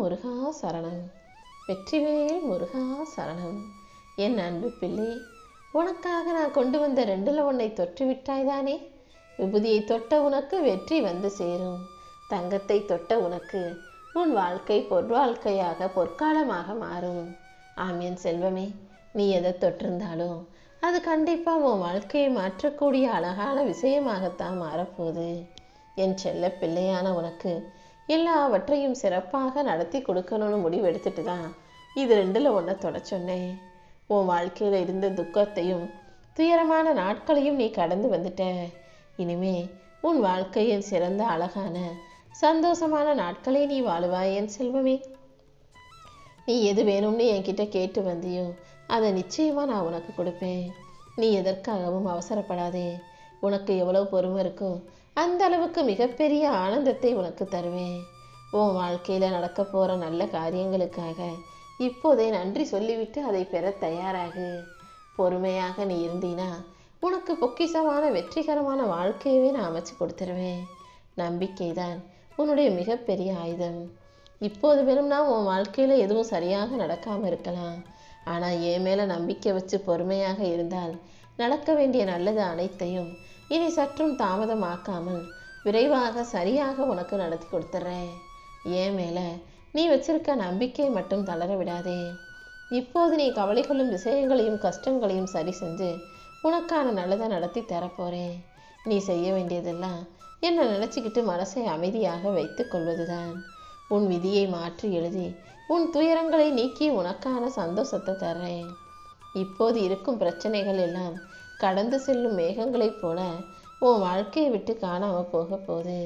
முருகா சரணம். வெற்றிவேல் முருகா சரணம். என் அன்பு பிள்ளை உனக்காக நான் கொண்டு வந்த ரெண்டுல ஒன்றை தொற்று விட்டாய்தானே விபூதியை தொட்ட உனக்கு வெற்றி வந்து சேரும். தங்கத்தை தொட்ட உனக்கு உன் வாழ்க்கை பொற்வாழ்க்கையாக பொற்காலமாக மாறும். ஆம் என் செல்வமே நீ எதை தொட்டிருந்தாலும் அது கண்டிப்பாக உன் வாழ்க்கையை மாற்றக்கூடிய அழகான விஷயமாகத்தான் மாறப்போகுது. என் செல்ல பிள்ளையான உனக்கு எல்லாவற்றையும் சிறப்பாக நடத்தி கொடுக்கணும்னு முடிவு எடுத்துட்டு தான் இது ரெண்டில் ஒன்றை தொட சொன்னேன் உன் வாழ்க்கையில் இருந்த துக்கத்தையும் துயரமான நாட்களையும் நீ கடந்து வந்துட்ட. இனிமே உன் வாழ்க்கையின் சிறந்த அழகான சந்தோஷமான நாட்களை நீ வாழுவாய் என் செல்வமே. நீ எது வேணும்னு என்கிட்ட கேட்டு வந்தியோ அதை நிச்சயமா நான் உனக்கு கொடுப்பேன். நீ எதற்காகவும் அவசரப்படாதே. உனக்கு எவ்வளவு பொறுமை இருக்கோ அந்த அளவுக்கு மிகப்பெரிய ஆனந்தத்தை உனக்கு தருவேன். உன் வாழ்க்கையில் நடக்க போகிற நல்ல காரியங்களுக்காக இப்போதே நன்றி சொல்லிவிட்டு அதை பெற தயாராகு. பொறுமையாக நீ இருந்தீனா உனக்கு பொக்கிஷமான வெற்றிகரமான வாழ்க்கையவே நான் அமைச்சு கொடுத்துருவேன். நம்பிக்கைதான் உன்னுடைய மிகப்பெரிய ஆயுதம். இப்போது வேணும்னா உன் வாழ்க்கையில் எதுவும் சரியாக நடக்காமல் இருக்கலாம். ஆனால் என் மேலே நம்பிக்கை வச்சு பொறுமையாக இருந்தால் நடக்க வேண்டிய நல்லது அனைத்தையும் இனி சற்றும் தாமதமாக்காமல் விரைவாக சரியாக உனக்கு நடத்தி கொடுத்துட்றேன் ஏன் மேலே நீ வச்சிருக்க நம்பிக்கை மட்டும் தளர விடாதே. இப்போது நீ கவலை கொள்ளும் விஷயங்களையும் கஷ்டங்களையும் சரி செஞ்சு உனக்கான நல்லதை நடத்தி தரப்போகிறேன் நீ செய்ய வேண்டியதெல்லாம் என்னை நினச்சிக்கிட்டு மனசை அமைதியாக வைத்து கொள்வதுதான். உன் விதியை மாற்றி எழுதி உன் துயரங்களை நீக்கி உனக்கான சந்தோஷத்தை தர்றேன். இப்போது இருக்கும் பிரச்சனைகள் எல்லாம் கடந்து செல்லும் மேகங்களைப் போல உன் வாழ்க்கையை விட்டு காணாம போக போகுது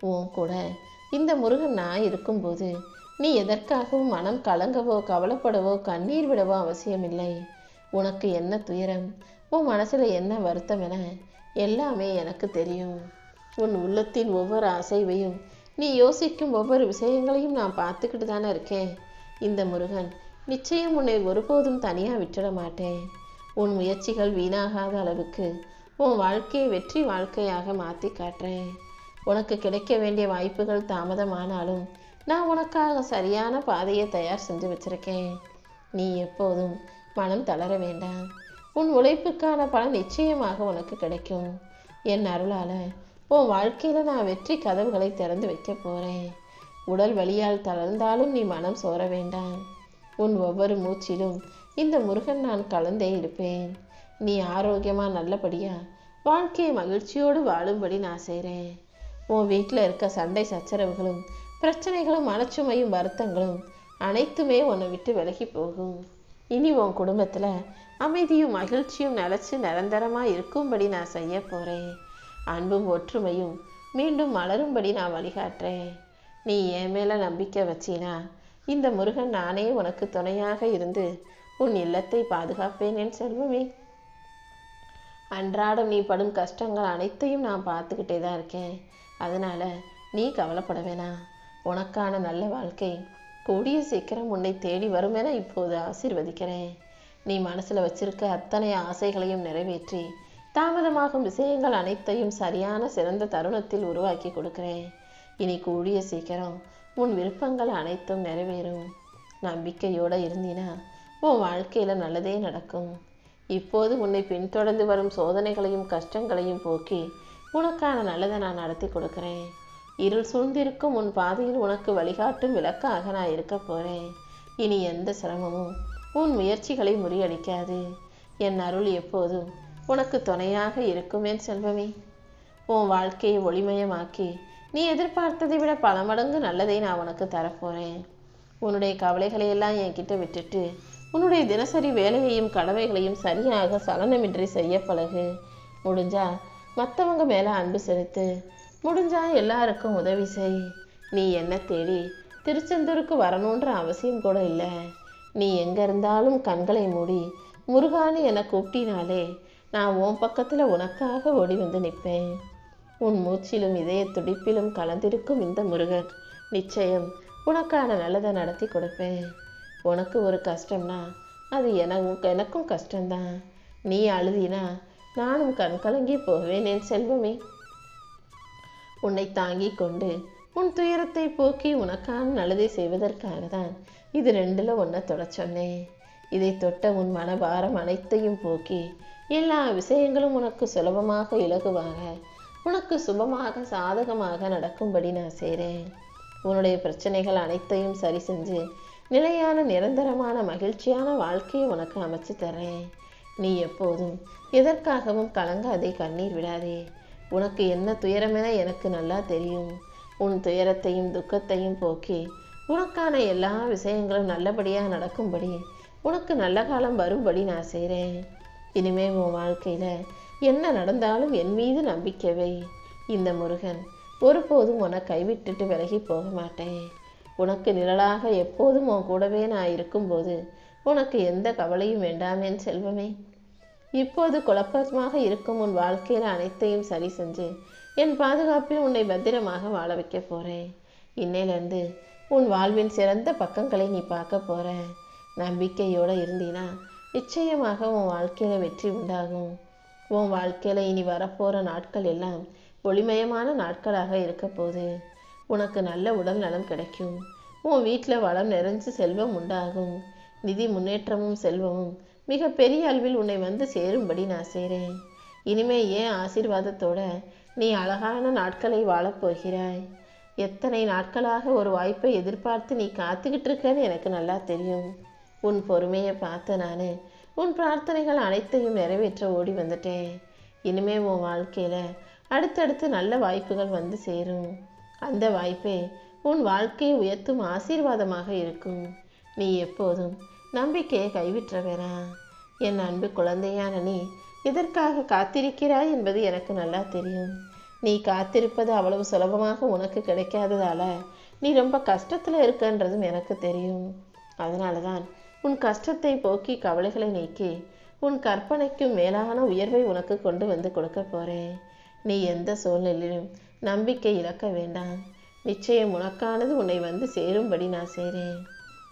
உன் கூட இந்த முருகன் நான் இருக்கும்போது நீ எதற்காகவும் மனம் கலங்கவோ கவலைப்படவோ கண்ணீர் விடவோ அவசியமில்லை. உனக்கு என்ன துயரம்? உன் மனசில் என்ன வருத்தம் என எல்லாமே எனக்கு தெரியும். உன் உள்ளத்தின் ஒவ்வொரு அசைவையும் நீ யோசிக்கும் ஒவ்வொரு விஷயங்களையும் நான் பார்த்துக்கிட்டு தானே இருக்கேன். இந்த முருகன் நிச்சயம் உன்னை ஒருபோதும் தனியாக விட்டுட மாட்டேன். உன் முயற்சிகள் வீணாகாத அளவுக்கு உன் வாழ்க்கையை வெற்றி வாழ்க்கையாக மாற்றி காட்டுறேன். உனக்கு கிடைக்க வேண்டிய வாய்ப்புகள் தாமதமானாலும் நான் உனக்காக சரியான பாதையை தயார் செஞ்சு வச்சிருக்கேன். நீ எப்போதும் மனம் தளர வேண்டாம். உன் உழைப்புக்கான பலன் நிச்சயமாக உனக்கு கிடைக்கும். என் அருளால் உன் வாழ்க்கையில் நான் வெற்றி கதவுகளை திறந்து வைக்க போகிறேன் உடல் வலியால் தளர்ந்தாலும் நீ மனம் சோர வேண்டாம். உன் ஒவ்வொரு மூச்சிலும் இந்த முருகன் நான் கலந்தே இருப்பேன். நீ ஆரோக்கியமா நல்லபடியா வாழ்க்கையை மகிழ்ச்சியோடு வாழும்படி நான் செய்கிறேன் உன் வீட்டில் இருக்க சண்டை சச்சரவுகளும் பிரச்சனைகளும் மனச்சுமையும் வருத்தங்களும் அனைத்துமே உன்னை விட்டு விலகி போகும். இனி உன் குடும்பத்தில் அமைதியும் மகிழ்ச்சியும் நிலச்சி நிரந்தரமாக இருக்கும்படி நான் செய்ய போகிறேன் அன்பும் ஒற்றுமையும் மீண்டும் மலரும்படி நான் வழிகாட்டுறேன். நீ என் மேலே நம்பிக்கை வச்சினா இந்த முருகன் நானே உனக்கு துணையாக இருந்து உன் இல்லத்தை பாதுகாப்பேன் என் செல்வமே அன்றாடம் நீ படும் கஷ்டங்கள் அனைத்தையும் நான் பார்த்துக்கிட்டே தான் இருக்கேன். அதனால நீ கவலைப்பட வேணாம். உனக்கான நல்ல வாழ்க்கை கூடிய சீக்கிரம் உன்னை தேடி வரும் என இப்போது ஆசீர்வதிக்கிறேன். நீ மனசில் வச்சிருக்க அத்தனை ஆசைகளையும் நிறைவேற்றி தாமதமாகும் விஷயங்கள் அனைத்தையும் சரியான சிறந்த தருணத்தில் உருவாக்கி கொடுக்கிறேன். இனி கூடிய சீக்கிரம் உன் விருப்பங்கள் அனைத்தும் நிறைவேறும். நம்பிக்கையோடு இருந்தினா உன் வாழ்க்கையில் நல்லதே நடக்கும். இப்போது உன்னை பின்தொடர்ந்து வரும் சோதனைகளையும் கஷ்டங்களையும் போக்கி உனக்கான நல்லதை நான் நடத்தி கொடுக்குறேன். இருள் சூழ்ந்திருக்கும் உன் பாதையில் உனக்கு வழிகாட்டும் விளக்காக நான் இருக்க போகிறேன் இனி எந்த சிரமமும் உன் முயற்சிகளை முறியடிக்காது. என் அருள் எப்போதும் உனக்கு துணையாக இருக்கும் செல்வமே. உன் வாழ்க்கையை ஒளிமயமாக்கி நீ எதிர்பார்த்ததை விட பல மடங்கு நல்லதை நான் உனக்கு தரப்போகிறேன் உன்னுடைய கவலைகளை எல்லாம் என்கிட்ட விட்டுட்டு உன்னுடைய தினசரி வேலையையும் கடமைகளையும் சரியாக சலனமின்றி செய்ய பழகு. முடிஞ்சா மற்றவங்க மேலே அன்பு செலுத்து. முடிஞ்சா எல்லாருக்கும் உதவி செய். நீ என்ன தேடி திருச்செந்தூருக்கு வரணுன்ற அவசியம் கூட இல்லை. நீ எங்கே இருந்தாலும் கண்களை மூடி முருகானு என்னை கூப்பிட்டினாலே நான் உன் பக்கத்தில் உனக்காக ஓடி வந்து நிற்பேன். உன் மூச்சிலும் இதய துடிப்பிலும் கலந்திருக்கும் இந்த முருகன் நிச்சயம் உனக்கான நல்லதை நடத்தி கொடுப்பேன். உனக்கு ஒரு கஷ்டம்னா அது எனக்கு எனக்கும் கஷ்டம்தான். நீ அழுதினா நானும் கண் கலங்கி போவேன் என் செல்வமே. உன்னை தாங்கிக் கொண்டு உன் துயரத்தை போக்கி உனக்கான நல்லதை செய்வதற்காக தான் இது ரெண்டில் ஒன்றை தொட சொன்னேன். இதை தொட்ட உன் மனபாரம் அனைத்தையும் போக்கி எல்லா விஷயங்களும் உனக்கு சுலபமாக இலகுவாக உனக்கு சுபமாக சாதகமாக நடக்கும்படி நான் செய்கிறேன் உன்னுடைய பிரச்சனைகள் அனைத்தையும் சரி செஞ்சு நிலையான நிரந்தரமான மகிழ்ச்சியான வாழ்க்கையை உனக்கு அமைச்சு தர்றேன் நீ எப்போதும் எதற்காகவும் கலங்காதே கண்ணீர் விடாதே. உனக்கு என்ன துயரமென எனக்கு நல்லா தெரியும். உன் துயரத்தையும் துக்கத்தையும் போக்கி உனக்கான எல்லா விஷயங்களும் நல்லபடியாக நடக்கும்படி உனக்கு நல்ல காலம் வரும்படி நான் செய்கிறேன் இனிமே உன் வாழ்க்கையில் என்ன நடந்தாலும் என் மீது நம்பிக்கவை இந்த முருகன் ஒருபோதும் உன்னை கைவிட்டுட்டு விலகி போக மாட்டேன். உனக்கு நிழலாக எப்போதும் உன் கூடவே நான் இருக்கும்போது உனக்கு எந்த கவலையும் வேண்டாமேன் செல்வமே. இப்போது குழப்பமாக இருக்கும் உன் வாழ்க்கையில் அனைத்தையும் சரி செஞ்சு என் பாதுகாப்பில் உன்னை பத்திரமாக வாழ வைக்க போகிறேன் இன்னையிலேருந்து உன் வாழ்வின் சிறந்த பக்கங்களை நீ பார்க்க போற. நம்பிக்கையோடு இருந்தீனா நிச்சயமாக உன் வாழ்க்கையில் வெற்றி உண்டாகும். உன் வாழ்க்கையில் இனி வரப்போகிற நாட்கள் எல்லாம் ஒளிமயமான நாட்களாக இருக்க போகுது. உனக்கு நல்ல உடல் நலம் கிடைக்கும். உன் வீட்டில் வளம் நிறைஞ்சு செல்வம் உண்டாகும். நிதி முன்னேற்றமும் செல்வமும் மிக பெரிய அளவில் உன்னை வந்து சேரும்படி நான் செய்கிறேன். இனிமே ஏன் ஆசீர்வாதத்தோட நீ அழகான நாட்களை வாழப்போகிறாய் எத்தனை நாட்களாக ஒரு வாய்ப்பை எதிர்பார்த்து நீ காத்துக்கிட்டு இருக்கன்னு எனக்கு நல்லா தெரியும். உன் பொறுமையை பார்த்த நான் உன் பிரார்த்தனைகள் அனைத்தையும் நிறைவேற்ற ஓடி வந்துட்டேன். இனிமே உன் வாழ்க்கையில் அடுத்தடுத்து நல்ல வாய்ப்புகள் வந்து சேரும். அந்த வாய்ப்பே உன் வாழ்க்கையை உயர்த்தும் ஆசீர்வாதமாக இருக்கும். நீ எப்போதும் நம்பிக்கையை கைவிற்ற என் அன்பு குழந்தையான நீ எதற்காக காத்திருக்கிறாய் என்பது எனக்கு நல்லா தெரியும். நீ காத்திருப்பது அவ்வளவு சுலபமாக உனக்கு கிடைக்காததால நீ ரொம்ப கஷ்டத்தில் இருக்கன்றதும் எனக்கு தெரியும். அதனால தான் உன் கஷ்டத்தை போக்கி கவலைகளை நீக்கி உன் கற்பனைக்கும் மேலான உயர்வை உனக்கு கொண்டு வந்து கொடுக்க போறேன். நீ எந்த சூழ்நிலையிலும் நம்பிக்கை இழக்க வேண்டாம். நிச்சயம் உனக்கானது உன்னை வந்து சேரும்படி நான் செய்கிறேன்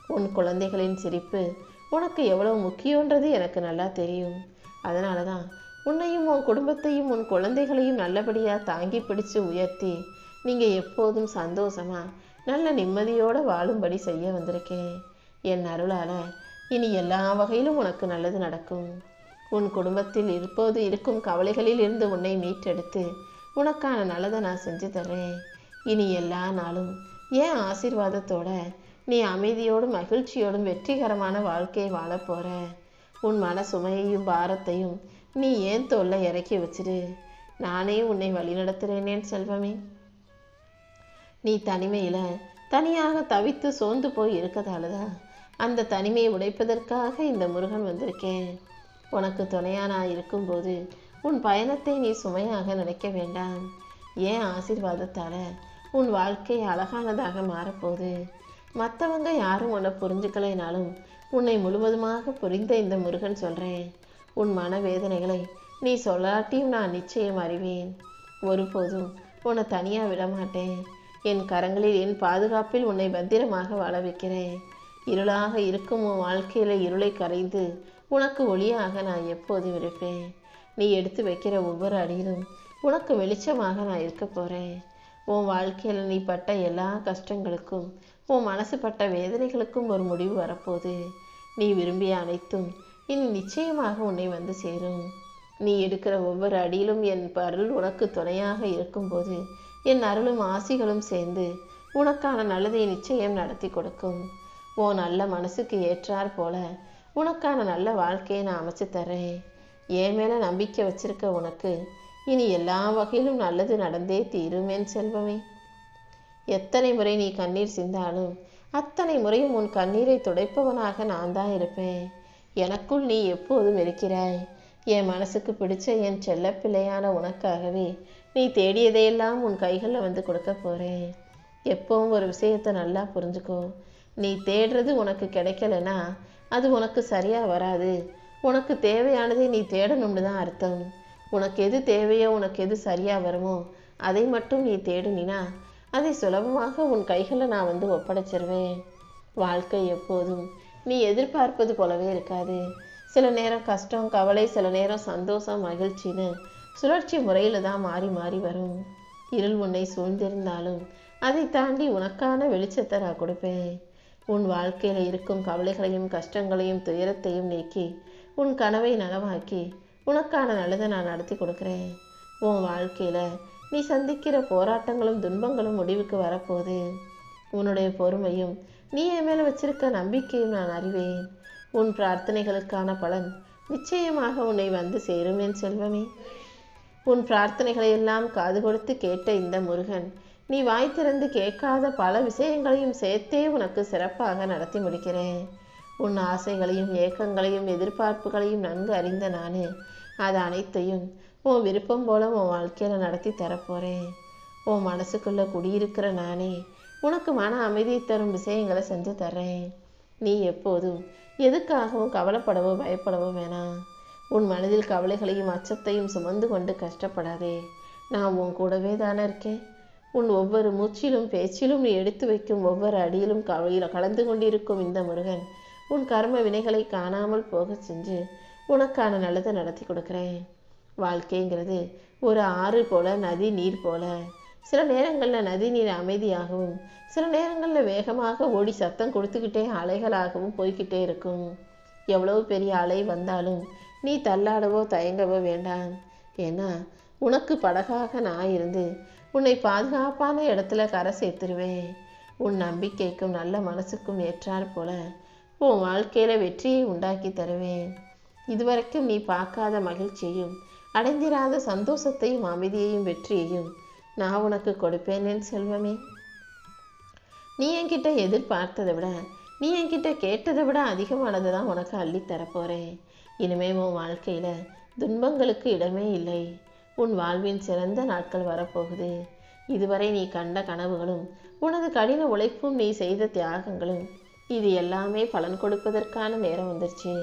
உன் குழந்தைகளின் சிரிப்பு உனக்கு எவ்வளவு முக்கியன்றது எனக்கு நல்லா தெரியும். அதனால தான் உன்னையும் உன் குடும்பத்தையும் உன் குழந்தைகளையும் நல்லபடியாக தாங்கி பிடிச்சு உயர்த்தி நீங்கள் எப்போதும் சந்தோஷமா நல்ல நிம்மதியோடு வாழும்படி செய்ய வந்திருக்கேன் என் அருளால் இனி எல்லா வகையிலும் உனக்கு நல்லது நடக்கும். உன் குடும்பத்தில் இப்போது இருக்கும் கவலைகளில் இருந்து உன்னை மீட்டெடுத்து உனக்கான நல்லதை நான் செஞ்சு தர்றேன். இனி எல்லா நாளும் ஏன் ஆசீர்வாதத்தோட நீ அமைதியோடும் மகிழ்ச்சியோடும் வெற்றிகரமான வாழ்க்கையை வாழப் போற. உன் மன சுமையையும் பாரத்தையும் நீ ஏன் தோல்ல இறக்கி வச்சிரு? நானே உன்னை வழிநடத்துகிறேனேன் செல்வமே. நீ தனிமையில் தனியாக தவித்து சோர்ந்து போய் இருக்கதாலதான் அந்த தனிமையை உடைப்பதற்காக இந்த முருகன் வந்திருக்கேன். உனக்கு துணையா இருக்கும்போது உன் பயணத்தை நீ சுமையாக நினைக்க வேண்டாம். ஏன் ஆசீர்வாதத்தால உன் வாழ்க்கை அழகானதாக மாறப்போகுது? மற்றவங்க யாரும் உன்னை புரிஞ்சுக்கலைனாலும் உன்னை முழுவதுமாக புரிந்த இந்த முருகன் சொல்கிறேன் உன் மனவேதனைகளை நீ சொல்லாட்டியும் நான் நிச்சயம் அறிவேன். ஒருபோதும் உன்னை தனியாக விட மாட்டேன் என் கரங்களில் என் பாதுகாப்பில் உன்னை பத்திரமாக வாழ வைக்கிறேன். இருளாக இருக்கும் உன் வாழ்க்கையில் இருளை கரைந்து உனக்கு ஒளியாக நான் எப்போதும் இருப்பேன். நீ எடுத்து வைக்கிற ஒவ்வொரு அடியிலும் உனக்கு வெளிச்சமாக நான் இருக்க போகிறேன் உன் வாழ்க்கையில் நீ பட்ட எல்லா கஷ்டங்களுக்கும் உன் மனசு பட்ட வேதனைகளுக்கும் ஒரு முடிவு வரப்போகுது. நீ விரும்பிய அனைத்தும் இனி நிச்சயமாக உன்னை வந்து சேரும். நீ எடுக்கிற ஒவ்வொரு அடியிலும் என் அருள் உனக்கு துணையாக இருக்கும்போது என் அருளும் ஆசிகளும் சேர்ந்து உனக்கான நல்லதை நிச்சயம் நடத்தி கொடுக்கும். உன் நல்ல மனசுக்கு ஏற்றாற் போல உனக்கான நல்ல வாழ்க்கையை நான் அமைச்சு தர்றேன். என் மேலே நம்பிக்கை வச்சிருக்க உனக்கு இனி எல்லா வகையிலும் நல்லது நடந்தே தீருமேன் செல்வமே. எத்தனை முறை நீ கண்ணீர் சிந்தாலும் அத்தனை முறையும் உன் கண்ணீரை துடைப்பவனாக நான் தான் இருப்பேன். எனக்குள் நீ எப்போதும் இருக்கிறாய். என் மனசுக்கு பிடிச்ச என் செல்ல பிள்ளையான உனக்காகவே நீ தேடியதையெல்லாம் உன் கைகளில் வந்து கொடுக்க போறேன். எப்பவும் ஒரு விஷயத்தை நல்லா புரிஞ்சுக்கோ. நீ தேடுறது உனக்கு கிடைக்கலனா அது உனக்கு சரியாக வராது. உனக்கு தேவையானதை நீ தேடணும்னு தான் அர்த்தம். உனக்கு எது தேவையோ உனக்கு எது சரியாக வருமோ அதை மட்டும் நீ தேடுனினா அதை சுலபமாக உன் கைகளில் நான் வந்து ஒப்படைச்சிருவேன். வாழ்க்கை எப்போதும் நீ எதிர்பார்ப்பது போலவே இருக்காது. சில நேரம் கஷ்டம் கவலை சில நேரம் சந்தோஷம் மகிழ்ச்சின்னு சுழற்சி முறையில் தான் மாறி மாறி வரும். இருள் உன்னை சூழ்ந்திருந்தாலும் அதை தாண்டி உனக்கான வெளிச்சத்தை நான் கொடுப்பேன். உன் வாழ்க்கையில் இருக்கும் கவலைகளையும் கஷ்டங்களையும் துயரத்தையும் நீக்கி உன் கனவை நனவாக்கி உனக்கான நல்லதை நான் நடத்தி கொடுக்குறேன். உன் வாழ்க்கையில் நீ சந்திக்கிற போராட்டங்களும் துன்பங்களும் முடிவுக்கு வரப்போகுது. உன்னுடைய பொறுமையும் நீ என் மேலே வச்சிருக்க நம்பிக்கையும் நான் அறிவேன். உன் பிரார்த்தனைகளுக்கான பலன் நிச்சயமாக உன்னை வந்து சேரும் என் செல்வமே. உன் பிரார்த்தனைகளை எல்லாம் காது கொடுத்து கேட்ட இந்த முருகன் நீ வாய் திறந்து கேட்காத பல விஷயங்களையும் சேர்த்தே உனக்கு சிறப்பாக நடத்தி முடிக்கிறேன். உன் ஆசைகளையும் ஏக்கங்களையும் எதிர்பார்ப்புகளையும் நன்கு அறிந்த நானே அது அனைத்தையும் உன் விருப்பம் போல உன் வாழ்க்கையில் நடத்தி தரப்போகிறேன் உன் மனசுக்குள்ளே குடியிருக்கிற நானே உனக்கு மன அமைதியை தரும் விஷயங்களை செஞ்சு தர்றேன். நீ எப்போதும் எதுக்காகவும் கவலைப்படவோ பயப்படவோ வேணாம். உன் மனதில் கவலைகளையும் அச்சத்தையும் சுமந்து கொண்டு கஷ்டப்படாதே. நான் உன் கூடவே தானே இருக்கேன். உன் ஒவ்வொரு மூச்சிலும் பேச்சிலும் நீ எடுத்து வைக்கும் ஒவ்வொரு அடியிலும் கவலையில் கலந்து கொண்டிருக்கும் இந்த முருகன் உன் கர்ம வினைகளை காணாமல் போக செஞ்சு உனக்கான நல்லதை நடத்தி கொடுக்குறேன். வாழ்க்கைங்கிறது ஒரு ஆறு போல நதி நீர் போல. சில நேரங்களில் நதி நீர் அமைதியாகவும் சில நேரங்களில் வேகமாக ஓடி சத்தம் கொடுத்துக்கிட்டே அலைகளாகவும் போய்கிட்டே இருக்கும். எவ்வளவு பெரிய அலை வந்தாலும் நீ தள்ளாடவோ தயங்கவோ வேண்டாம். ஏன்னா உனக்கு படகாக நான் இருந்து உன்னை பாதுகாப்பான இடத்துல கரை சேர்த்துருவேன். உன் நம்பிக்கைக்கும் நல்ல மனசுக்கும் ஏற்றாற் போல உன் வாழ்க்கையில வெற்றியை உண்டாக்கி தருவேன். இதுவரைக்கும் நீ பார்க்காத மகிழ்ச்சியையும் அடைந்திராத சந்தோஷத்தையும் அமைதியையும் வெற்றியையும் நான் உனக்கு கொடுப்பேன் என் செல்வமே. நீ என்கிட்ட எதிர்பார்த்ததை விட நீ என்கிட்ட கேட்டதை விட அதிகமானது தான் உனக்கு அள்ளி தரப்போறேன் இனிமே உன் வாழ்க்கையில துன்பங்களுக்கு இடமே இல்லை. உன் வாழ்வின் சிறந்த நாட்கள் வரப்போகுது. இதுவரை நீ கண்ட கனவுகளும் உனது கடின உழைப்பும் நீ செய்த தியாகங்களும் இது எல்லாமே பலன் கொடுப்பதற்கான நேரம் வந்துருச்சு.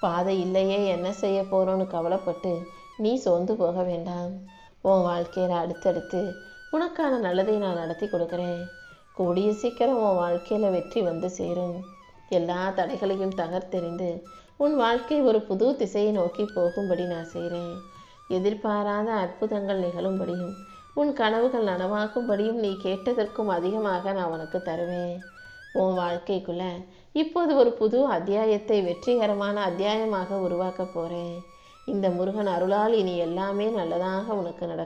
பாதை இல்லையே என்ன செய்ய போறோன்னு கவலைப்பட்டு நீ சோர்ந்து போக வேண்டாம். உன் வாழ்க்கையில அடுத்தடுத்து உனக்கான நல்லதை நான் நடத்தி கொடுக்குறேன். கூடிய சீக்கிரம் உன் வாழ்க்கையில் வெற்றி வந்து சேரும். எல்லா தடைகளையும் தகர்த்தெறிந்து உன் வாழ்க்கை ஒரு புது திசையை நோக்கி போகும்படி நான் செய்கிறேன் எதிர்பாராத அற்புதங்கள் நிகழும்படியும் உன் கனவுகள் நனவாகும்படியும் நீ கேட்டதற்கும் அதிகமாக நான் உனக்கு தருவேன். உன் வாழ்க்கைக்குள்ள இப்போது ஒரு புது அத்தியாயத்தை வெற்றிகரமான அத்தியாயமாக உருவாக்க போறேன். இந்த முருகன் அருளால் இனி எல்லாமே நல்லதாக உனக்கு நடக்கும்.